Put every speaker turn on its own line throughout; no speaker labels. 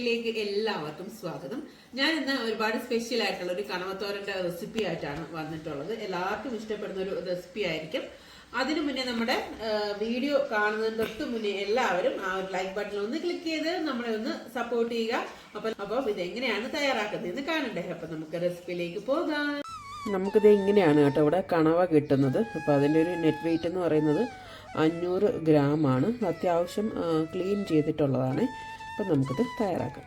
റെസിപ്പിയിലേക്ക് എല്ലാവർക്കും സ്വാഗതം. ഞാൻ ഇന്ന് ഒരുപാട് സ്പെഷ്യൽ ആയിട്ടുള്ള ഒരു കണവത്തോരന്റെ റെസിപ്പി ആയിട്ടാണ് വന്നിട്ടുള്ളത്. എല്ലാവർക്കും ഇഷ്ടപ്പെടുന്ന ഒരു റെസിപ്പി ആയിരിക്കും. അതിനു മുന്നേ നമ്മുടെ വീഡിയോ കാണുന്നതിന് തൊട്ട് മുന്നേ എല്ലാവരും ആ ഒരു ലൈക്ക് ബട്ടൺ ഒന്ന് ക്ലിക്ക് ചെയ്ത് നമ്മളെ ഒന്ന് സപ്പോർട്ട് ചെയ്യുക. അപ്പൊ അപ്പൊ ഇത് എങ്ങനെയാണ് തയ്യാറാക്കുന്നതെന്ന് കാണണ്ടേ? അപ്പൊ നമുക്ക് റെസിപ്പിയിലേക്ക് പോകാം. നമുക്കിത് എങ്ങനെയാണ് കേട്ടോ ഇവിടെ കണവ കിട്ടുന്നത്. അപ്പോൾ അതിന്റെ ഒരു നെറ്റ് വെയിറ്റ് എന്ന് പറയുന്നത് അഞ്ഞൂറ് ഗ്രാം ആണ്. അത്യാവശ്യം ക്ലീൻ ചെയ്തിട്ടുള്ളതാണ്. അപ്പം നമുക്കിത് തയ്യാറാക്കാം.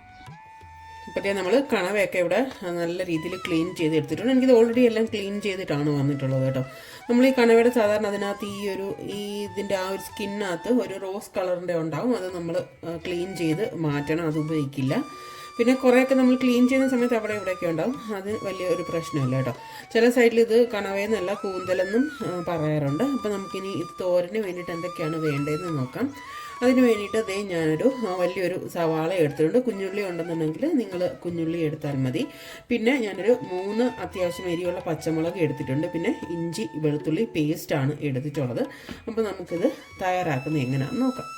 ഇപ്പോഴത്തേ നമ്മൾ കണവയൊക്കെ ഇവിടെ നല്ല രീതിയിൽ ക്ലീൻ ചെയ്ത് എടുത്തിട്ടുണ്ട് എനിക്കിത് ഓൾറെഡി എല്ലാം ക്ലീൻ ചെയ്തിട്ടാണ് വന്നിട്ടുള്ളത് കേട്ടോ. നമ്മൾ ഈ കണവയുടെ സാധാരണ അതിനകത്ത് ഈ ഒരു ഈ ഇതിന്റെ ആ ഒരു സ്കിന്നകത്ത് ഒരു റോസ് കളറിന്റെ ഉണ്ടാവും. അത് നമ്മൾ ക്ലീൻ ചെയ്ത് മാറ്റണം. അത് ഉപയോഗിക്കില്ല. പിന്നെ കുറേയൊക്കെ നമ്മൾ ക്ലീൻ ചെയ്യുന്ന സമയത്ത് അവിടെ ഇവിടെയൊക്കെ ഉണ്ടാവും. അത് വലിയ ഒരു പ്രശ്നമല്ല കേട്ടോ. ചില സൈഡിൽ ഇത് കണവയെന്നല്ല കൂന്തലെന്നും പറയാറുണ്ട്. അപ്പോൾ നമുക്കിനി ഇത് തോരന് വേണ്ടിയിട്ട് എന്തൊക്കെയാണ് വേണ്ടതെന്ന് നോക്കാം. അതിന് വേണ്ടിയിട്ട് അതേ ഞാനൊരു വലിയൊരു സവാള എടുത്തിട്ടുണ്ട്. കുഞ്ഞുള്ളി ഉണ്ടെന്നുണ്ടെങ്കിൽ നിങ്ങൾ കുഞ്ഞുള്ളി എടുത്താൽ മതി. പിന്നെ ഞാനൊരു മൂന്ന് അത്യാവശ്യം എരിയുള്ള പച്ചമുളക് എടുത്തിട്ടുണ്ട്. പിന്നെ ഇഞ്ചി വെളുത്തുള്ളി പേസ്റ്റാണ് എടുത്തിട്ടുള്ളത്. അപ്പോൾ നമുക്കിത് തയ്യാറാക്കുന്നത് എങ്ങനെയാണെന്ന് നോക്കാം.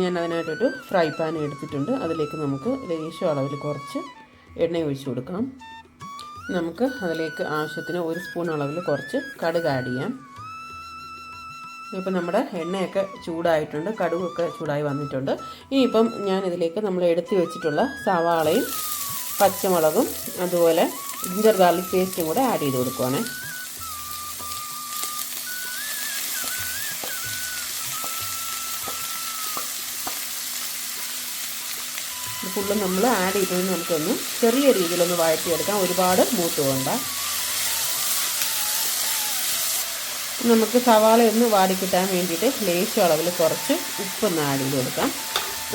ഞാൻ അതിനായിട്ടൊരു ഫ്രൈ പാൻ എടുത്തിട്ടുണ്ട്. അതിലേക്ക് നമുക്ക് ലേശം അളവിൽ കുറച്ച് എണ്ണ ഒഴിച്ചു കൊടുക്കാം. നമുക്ക് അതിലേക്ക് ആവശ്യത്തിന് ഒരു സ്പൂൺ അളവിൽ കുറച്ച് കടുക് ആഡ് ചെയ്യാം. ഇപ്പം നമ്മുടെ എണ്ണയൊക്കെ ചൂടായിട്ടുണ്ട് കടുകൊക്കെ ചൂടായി വന്നിട്ടുണ്ട്. ഇനിയിപ്പം ഞാൻ ഇതിലേക്ക് നമ്മൾ എടുത്തു വെച്ചിട്ടുള്ള സവാളയും പച്ചമുളകും അതുപോലെ ജിഞ്ചർ ഗാർലിക് പേസ്റ്റും കൂടെ ആഡ് ചെയ്ത് കൊടുക്കുവാണേ. ഫുള്ള് നമ്മൾ ആഡ് ചെയ്തത് നമുക്കൊന്ന് ചെറിയ രീതിയിലൊന്ന് വഴറ്റിയെടുക്കാം. ഒരുപാട് മൂത്ത് നമുക്ക് സവാള ഒന്ന് വാടിക്കിട്ടാൻ വേണ്ടിയിട്ട് ലേശം അളവിൽ കുറച്ച് ഉപ്പ് ചെയ്ത് കൊടുക്കാം.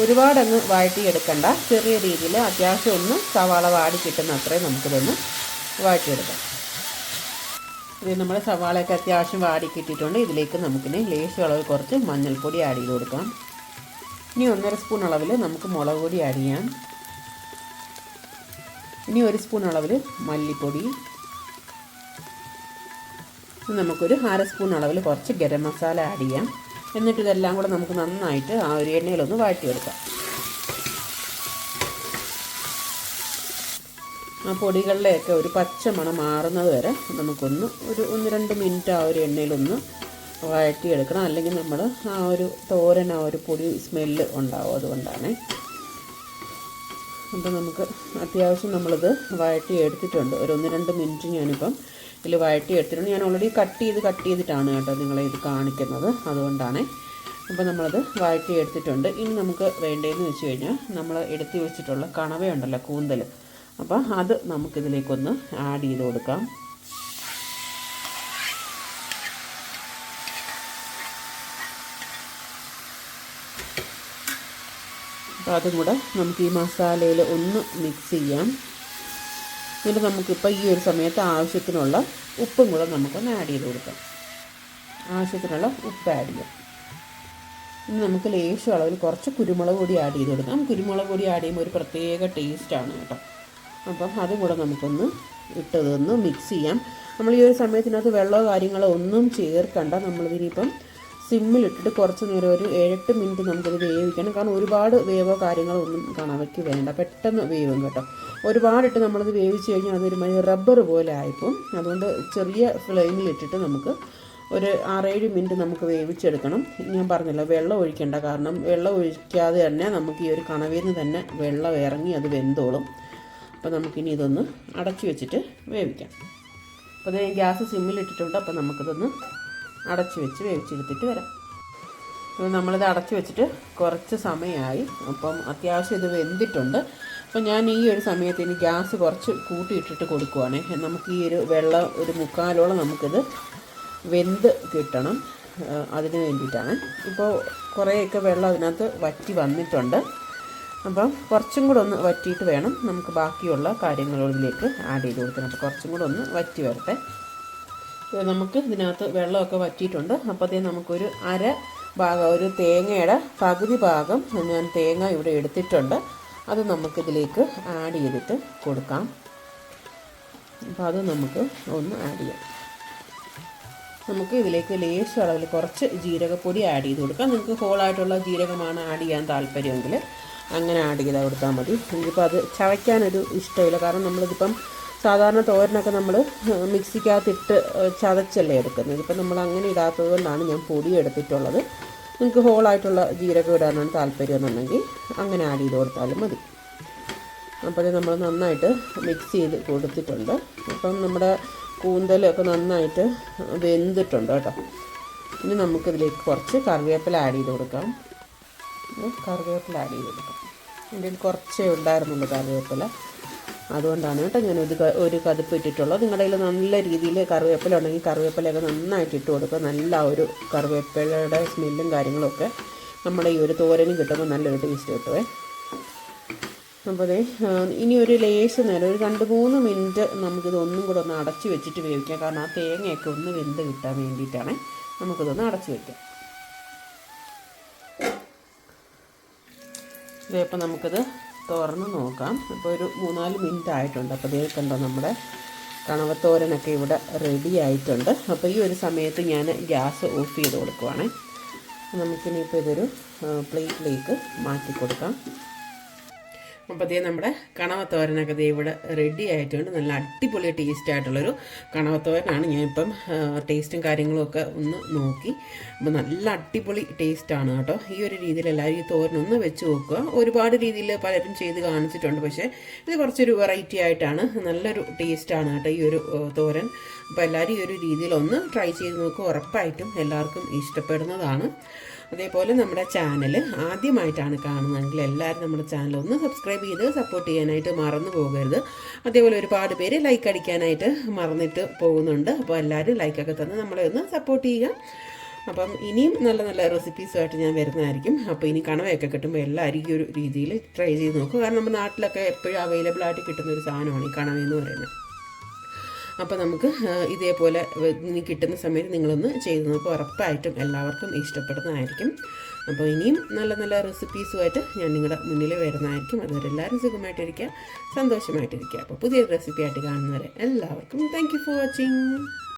ഒരുപാടൊന്ന് വഴറ്റിയെടുക്കണ്ട. ചെറിയ രീതിയിൽ അത്യാവശ്യം ഒന്ന് സവാള വാടി കിട്ടുന്ന അത്രയും നമുക്കിതൊന്ന് വാഴ്ത്തിയെടുക്കാം ഇത് നമ്മുടെ സവാളയൊക്കെ അത്യാവശ്യം വാടി കിട്ടിയിട്ടുണ്ട്. ഇതിലേക്ക് നമുക്കിനി ലേശം അളവിൽ കുറച്ച് മഞ്ഞൾപ്പൊടി ആഡ് ചെയ്ത് കൊടുക്കാം. ഇനി ഒന്നര സ്പൂൺ അളവിൽ നമുക്ക് മുളക് പൊടി ആഡ് ചെയ്യാം. ഇനി ഒരു സ്പൂൺ അളവിൽ മല്ലിപ്പൊടി. നമുക്കൊരു അര സ്പൂൺ അളവിൽ കുറച്ച് ഗരം മസാല ആഡ് ചെയ്യാം. എന്നിട്ട് ഇതെല്ലാം കൂടെ നമുക്ക് നന്നായിട്ട് ആ ഒരു എണ്ണയിലൊന്ന് വാട്ടിയെടുക്കാം ആ പൊടികളിലെയൊക്കെ ഒരു പച്ച മണം മാറുന്നത് വരെ നമുക്കൊന്ന് ഒരു ഒന്ന് രണ്ട് മിനിറ്റ് ആ ഒരു എണ്ണയിലൊന്ന് വഴറ്റിയെടുക്കണം. അല്ലെങ്കിൽ നമ്മൾ ആ ഒരു തോരൻ ആ ഒരു പൊടി സ്മെല്ല് ഉണ്ടാവും അതുകൊണ്ടാണ്. അപ്പോൾ നമുക്ക് അത്യാവശ്യം നമ്മളിത് വഴറ്റി എടുത്തിട്ടുണ്ട് ഒരു ഒന്ന് രണ്ട് മിനിറ്റ് ഞാനിപ്പം ഇതിൽ വഴറ്റി എടുത്തിട്ടുണ്ട്. ഞാൻ ഓൾറെഡി കട്ട് ചെയ്ത് കട്ട് ചെയ്തിട്ടാണ് കേട്ടോ നിങ്ങളെ ഇത് കാണിക്കുന്നത്. അതുകൊണ്ടാണ് അപ്പോൾ നമ്മളത് വഴറ്റി എടുത്തിട്ടുണ്ട്. ഇനി നമുക്ക് വേണ്ടതെന്ന് വെച്ച് കഴിഞ്ഞാൽ നമ്മൾ എടുത്തു വെച്ചിട്ടുള്ള കണവയുണ്ടല്ലോ കൂന്തൽ. അപ്പോൾ അത് നമുക്കിതിലേക്കൊന്ന് ആഡ് ചെയ്ത് കൊടുക്കാം. അപ്പോൾ അതും കൂടെ നമുക്ക് ഈ മസാലയിൽ ഒന്ന് മിക്സ് ചെയ്യാം. എന്നിട്ട് നമുക്കിപ്പോൾ ഈ ഒരു സമയത്ത് ആവശ്യത്തിനുള്ള ഉപ്പും കൂടെ നമുക്കൊന്ന് ആഡ് ചെയ്ത് കൊടുക്കാം. ആവശ്യത്തിനുള്ള ഉപ്പ് ആഡ് ചെയ്യാം. ഇനി നമുക്ക് ലേശം അളവിൽ കുറച്ച് കുരുമുളക് പൊടി ആഡ് ചെയ്ത് കൊടുക്കാം. കുരുമുളക് പൊടി ആഡ് ചെയ്യുമ്പോൾ ഒരു പ്രത്യേക ടേസ്റ്റാണ് കേട്ടോ. അപ്പം അതും കൂടെ നമുക്കൊന്ന് ഇട്ടതൊന്ന് മിക്സ് ചെയ്യാം. നമ്മൾ ഈ ഒരു സമയത്തിനകത്ത് വെള്ളമോ കാര്യങ്ങളോ ഒന്നും ചേർക്കണ്ട. നമ്മളിതിനിപ്പം സിമ്മിലിട്ടിട്ട് കുറച്ച് നേരം ഒരു ഏഴെട്ട് മിനിറ്റ് നമുക്കിത് വേവിക്കണം. കാരണം ഒരുപാട് വേവോ കാര്യങ്ങളോ ഒന്നും കണവയ്ക്ക് വേണ്ട. പെട്ടെന്ന് വേവും കേട്ടോ. ഒരുപാടിട്ട് നമ്മളിത് വേവിച്ച് കഴിഞ്ഞാൽ അതൊരു മതി റബ്ബർ പോലെ ആയിപ്പോൾ അതുകൊണ്ട് ചെറിയ ഫ്ലെയിമിലിട്ടിട്ട് നമുക്ക് ഒരു ആറേഴ് മിനിറ്റ് നമുക്ക് വേവിച്ചെടുക്കണം. ഞാൻ പറഞ്ഞല്ലോ വെള്ളം ഒഴിക്കേണ്ട കാരണം വെള്ളം ഒഴിക്കാതെ തന്നെ നമുക്ക് ഈ ഒരു കണവിൽ നിന്ന് തന്നെ വെള്ളം ഇറങ്ങി അത് വെന്തോളും. അപ്പോൾ നമുക്കിനി ഇതൊന്ന് അടച്ചു വെച്ചിട്ട് വേവിക്കാം. അപ്പോൾ അത് ഗ്യാസ് സിമ്മിലിട്ടിട്ടുണ്ട്. അപ്പോൾ നമുക്കിതൊന്ന് അടച്ചു വെച്ച് വേവിച്ചെടുത്തിട്ട് വരാം. അപ്പോൾ നമ്മളിത് അടച്ചു വെച്ചിട്ട് കുറച്ച് സമയമായി. അപ്പം അത്യാവശ്യം ഇത് വെന്തിട്ടുണ്ട്. അപ്പം ഞാൻ ഈ ഒരു സമയത്ത് ഇനി ഗ്യാസ് കുറച്ച് കൂട്ടിയിട്ടിട്ട് കൊടുക്കുവാണേ. നമുക്ക് ഈ ഒരു വെള്ളം ഒരു മുക്കാലോളം നമുക്കിത് വെന്ത് കിട്ടണം. അതിന് വേണ്ടിയിട്ടാണ്. ഇപ്പോൾ കുറേയൊക്കെ വെള്ളം അതിനകത്ത് വറ്റി വന്നിട്ടുണ്ട്. അപ്പം കുറച്ചും കൂടെ ഒന്ന് വറ്റിയിട്ട് വേണം. നമുക്ക് ബാക്കിയുള്ള കാര്യങ്ങളിലേക്ക് ആഡ് ചെയ്ത് കൊടുക്കണം അപ്പോൾ കുറച്ചും കൂടെ ഒന്ന് വറ്റി വരട്ടെ. നമുക്ക് ഇതിനകത്ത് വെള്ളമൊക്കെ വറ്റിയിട്ടുണ്ട്. അപ്പോഴത്തേ നമുക്കൊരു അര ഭാഗം ഒരു തേങ്ങയുടെ പകുതി ഭാഗം ഞാൻ തേങ്ങ ഇവിടെ എടുത്തിട്ടുണ്ട്. അത് നമുക്കിതിലേക്ക് ആഡ് ചെയ്തിട്ട് കൊടുക്കാം. അപ്പോൾ അത് നമുക്ക് ഒന്ന് ആഡ് ചെയ്യാം. നമുക്ക് ഇതിലേക്ക് ലേശം അളവിൽ കുറച്ച് ജീരകപ്പൊടി ആഡ് ചെയ്ത് കൊടുക്കാം. നിങ്ങൾക്ക് ഹോളായിട്ടുള്ള ജീരകമാണ് ആഡ് ചെയ്യാൻ താല്പര്യമെങ്കിൽ അങ്ങനെ ആഡ് ചെയ്താൽ കൊടുത്താൽ മതി. ഇനിയിപ്പോൾ അത് ചവയ്ക്കാനൊരു ഇഷ്ടമില്ല. കാരണം നമ്മളിതിപ്പം സാധാരണ തോരനൊക്കെ നമ്മൾ മിക്സിക്കകത്തിട്ട് ചതച്ചല്ലേ എടുക്കുന്നത്. ഇപ്പം നമ്മൾ അങ്ങനെ ഇടാത്തത് കൊണ്ടാണ് ഞാൻ പൊടി എടുത്തിട്ടുള്ളത്. നിങ്ങൾക്ക് ഹോളായിട്ടുള്ള ജീരകം ഇടാനാണ് താല്പര്യം എന്നുണ്ടെങ്കിൽ അങ്ങനെ ആഡ് ചെയ്ത് കൊടുത്താലും മതി. അപ്പോൾ നമ്മൾ നന്നായിട്ട് മിക്സ് ചെയ്ത് കൊടുത്തിട്ടുണ്ട്. അപ്പം നമ്മുടെ കൂന്തലൊക്കെ നന്നായിട്ട് വെന്തിട്ടുണ്ട് കേട്ടോ. ഇനി നമുക്കിതിലേക്ക് കുറച്ച് കറിവേപ്പില ആഡ് ചെയ്ത് കൊടുക്കാം. കറിവേപ്പില ആഡ് ചെയ്ത് കൊടുക്കാം. എന്റെ കുറച്ചേ ഉണ്ടായിരുന്നുള്ളൂ കറിവേപ്പില. അതുകൊണ്ടാണ് കേട്ടോ ഞാൻ ഒരു ഒരു കതിപ്പ് ഇട്ടിട്ടുള്ളത്. നിങ്ങളുടെ കയ്യിൽ നല്ല രീതിയിൽ കറിവേപ്പില ഉണ്ടെങ്കിൽ കറിവേപ്പിലയൊക്കെ നന്നായിട്ട് ഇട്ട് കൊടുക്കുക. നല്ല ഒരു കറിവേപ്പിലയുടെ സ്മെല്ലും കാര്യങ്ങളൊക്കെ നമ്മുടെ ഈ ഒരു തോരനും കിട്ടുമ്പോൾ നല്ലൊരു ടേസ്റ്റ് കിട്ടുമേ അപ്പോൾ ഇനി ഒരു ലേശ നേരം ഒരു രണ്ട് മൂന്ന് മിനിറ്റ് നമുക്കിത് ഒന്നും കൂടെ ഒന്ന് അടച്ച് വെച്ചിട്ട് വേവിക്കാം. കാരണം ആ തേങ്ങയൊക്കെ ഒന്ന് വെന്ത് കിട്ടാൻ വേണ്ടിയിട്ടാണ് നമുക്കിതൊന്ന് അടച്ച് വയ്ക്കാം ഇതേപ്പം നമുക്കിത് തുറന്ന് നോക്കാം. അപ്പോൾ ഒരു മൂന്നാൽ മിനിറ്റ് ആയിട്ടുണ്ട്. അപ്പോൾ ദേ കണ്ടോ നമ്മുടെ കണവത്തോരനൊക്കെ ഇവിടെ റെഡി ആയിട്ടുണ്ട്. അപ്പോൾ ഈ ഒരു സമയത്ത് ഞാൻ ഗ്യാസ് ഓഫ് ചെയ്ത് കൊടുക്കുവാണേ. നമുക്കിനിയിപ്പോൾ ഇതൊരു പ്ലേറ്റിലേക്ക് മാറ്റി കൊടുക്കാം. അപ്പോൾ അതേ നമ്മുടെ കണവത്തോരനൊക്കെ ഇവിടെ റെഡി ആയിട്ടുണ്ട്. നല്ല അടിപൊളി ടേസ്റ്റ് ആയിട്ടുള്ളൊരു കണവത്തോരനാണ്. ഞാനിപ്പം ടേസ്റ്റും കാര്യങ്ങളും ഒക്കെ ഒന്ന് നോക്കി. അപ്പോൾ നല്ല അടിപൊളി ടേസ്റ്റാണ് കേട്ടോ. ഈ ഒരു രീതിയിൽ എല്ലാവരും ഈ തോരനൊന്ന് വെച്ച് നോക്കുക. ഒരുപാട് രീതിയിൽ പലരും ചെയ്ത് കാണിച്ചിട്ടുണ്ട്. പക്ഷേ ഇത് കുറച്ചൊരു വെറൈറ്റി ആയിട്ടാണ്. നല്ലൊരു ടേസ്റ്റാണ് കേട്ടോ ഈ ഒരു തോരൻ. അപ്പോൾ എല്ലാവരും ഈ ഒരു രീതിയിൽ ഒന്ന് ട്രൈ ചെയ്ത് നോക്കുക ഉറപ്പായിട്ടും എല്ലാവർക്കും ഇഷ്ടപ്പെടുന്നതാണ്. അതേപോലെ നമ്മുടെ ചാനൽ ആദ്യമായിട്ടാണ് കാണുന്നതെങ്കിൽ എല്ലാവരും നമ്മുടെ ചാനൽ ഒന്ന് സബ്സ്ക്രൈബ് ചെയ്ത് സപ്പോർട്ട് ചെയ്യാനായിട്ട് മറന്നു പോകരുത്. അതേപോലെ ഒരുപാട് പേര് ലൈക്ക് അടിക്കാനായിട്ട് മറന്നിട്ട് പോകുന്നുണ്ട്. അപ്പോൾ എല്ലാവരും ലൈക്കൊക്കെ തന്ന് നമ്മളെ ഒന്ന് സപ്പോർട്ട് ചെയ്യുക. അപ്പം ഇനിയും നല്ല നല്ല റെസിപ്പീസുമായിട്ട് ഞാൻ വരുന്നതായിരിക്കും. അപ്പോൾ ഇനി കണവയൊക്കെ കിട്ടുമ്പോൾ എല്ലാവരും ഈ ഒരു രീതിയിൽ ട്രൈ ചെയ്ത് നോക്കുക കാരണം നമ്മുടെ നാട്ടിലൊക്കെ എപ്പോഴും അവൈലബിൾ ആയിട്ട് കിട്ടുന്ന ഒരു സാധനമാണ് ഈ കണവ എന്ന് പറയുന്നത്. അപ്പോൾ നമുക്ക് ഇതേപോലെ കിട്ടുന്ന സമയത്ത് നിങ്ങളൊന്ന് ചെയ്ത് നോക്കുക ഉറപ്പായിട്ടും എല്ലാവർക്കും ഇഷ്ടപ്പെടുന്നതായിരിക്കും. അപ്പോൾ ഇനിയും നല്ല നല്ല റെസിപ്പീസുമായിട്ട് ഞാൻ നിങ്ങളുടെ മുന്നിൽ വരുന്നതായിരിക്കും. അതുവരെ എല്ലാവരും സുഖമായിട്ടിരിക്കുക സന്തോഷമായിട്ടിരിക്കുക. അപ്പോൾ പുതിയൊരു റെസിപ്പി ആയിട്ട് കാണുന്നവരെ എല്ലാവർക്കും താങ്ക് ഫോർ വാച്ചിങ്